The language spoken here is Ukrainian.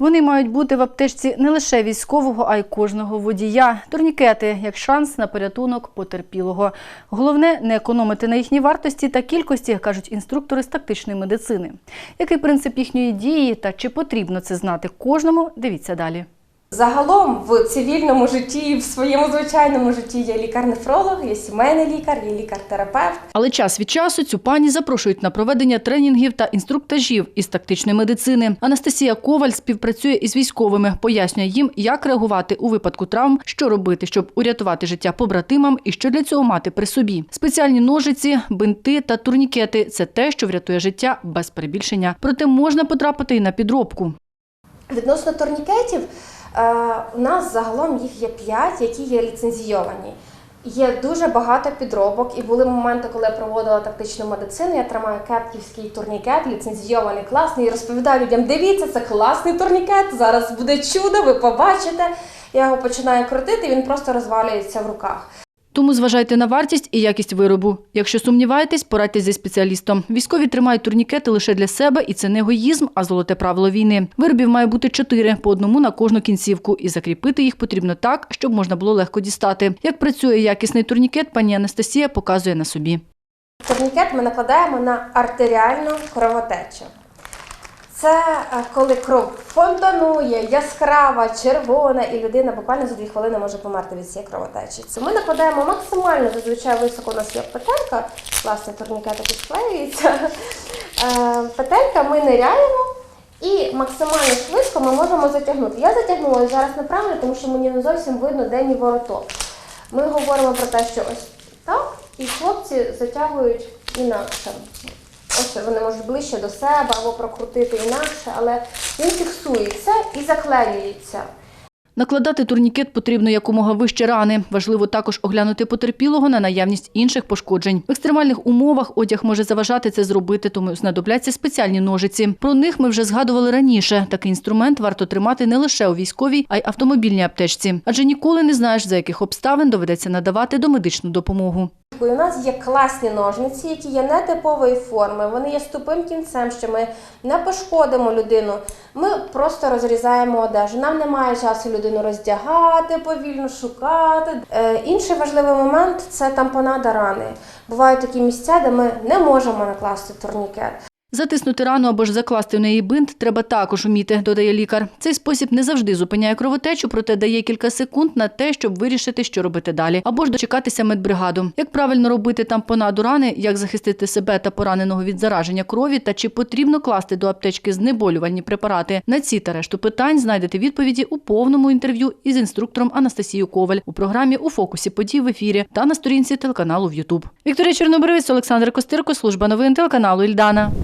Вони мають бути в аптечці не лише військового, а й кожного водія. Турнікети як шанс на порятунок потерпілого. Головне не економити на їхній вартості та кількості, кажуть інструктори з тактичної медицини. Який принцип їхньої дії та чи потрібно це знати кожному? Дивіться далі. Загалом в цивільному житті, в своєму звичайному житті є лікар-нефролог, є сімейний лікар, є лікар-терапевт. Але час від часу цю пані запрошують на проведення тренінгів та інструктажів із тактичної медицини. Анастасія Коваль співпрацює із військовими, пояснює їм, як реагувати у випадку травм, що робити, щоб урятувати життя побратимам, і що для цього мати при собі. Спеціальні ножиці, бинти та турнікети це те, що врятує життя без перебільшення. Проте можна потрапити і на підробку. Відносно турнікетів, у нас загалом їх є 5, які є ліцензійовані. Є дуже багато підробок, і були моменти, коли я проводила тактичну медицину. Я тримаю кепківський турнікет, ліцензійований, класний, і розповідаю людям: дивіться, це класний турнікет, зараз буде чудо, ви побачите. Я його починаю крутити, він просто розвалюється в руках. Тому зважайте на вартість і якість виробу. Якщо сумніваєтесь, порадьтесь зі спеціалістом. Військові тримають турнікети лише для себе, і це не егоїзм, а золоте правило війни. Виробів має бути чотири по одному на кожну кінцівку, і закріпити їх потрібно так, щоб можна було легко дістати. Як працює якісний турнікет, пані Анастасія показує на собі. Турнікет ми накладаємо на артеріальну кровотечу. Це е, коли кров фонтанує, яскрава, червона, і людина буквально за дві хвилини може померти від цієї кровотечі. Ми накладаємо максимально зазвичай високо у нас є петелька, власне, турнікет такий склеюється. Е, Петелька ми ниряємо і максимально швидко ми можемо затягнути. Я затягнула зараз неправильно, тому що мені не зовсім видно, де мій вороток. Ми говоримо про те, що ось так, і хлопці затягують інакше. Ось вони можуть ближче до себе або прокрутити інакше, але він фіксується і заклеюється. Накладати турнікет потрібно якомога вище рани. Важливо також оглянути потерпілого на наявність інших пошкоджень. В екстремальних умовах одяг може заважати це зробити, тому знадобляться спеціальні ножиці. Про них ми вже згадували раніше. Такий інструмент варто тримати не лише у військовій, а й автомобільній аптечці, адже ніколи не знаєш, за яких обставин доведеться надавати домедичну допомогу. У нас є класні ножниці, які є нетипової форми. Вони є з тупим кінцем, що ми не пошкодимо людину. Ми просто розрізаємо одежу. Нам немає часу людину роздягати, повільно шукати. Е, інший важливий момент це тампонада рани. Бувають такі місця, де ми не можемо накласти турнікет. Затиснути рану або ж закласти в неї бинт треба також вміти, додає лікар. Цей спосіб не завжди зупиняє кровотечу, проте дає кілька секунд на те, щоб вирішити, що робити далі, або ж дочекатися медбригаду. Як правильно робити тампонаду рани, як захистити себе та пораненого від зараження крові, та чи потрібно класти до аптечки знеболювальні препарати? На ці та решту питань знайдете відповіді у повному інтерв'ю із інструктором Анастасією Коваль у програмі у фокусі подій в ефірі та на сторінці телеканалу в Ютуб. Вікторія Чорнобривець, Олександр Костирко, служба новин телеканалу Ільдана.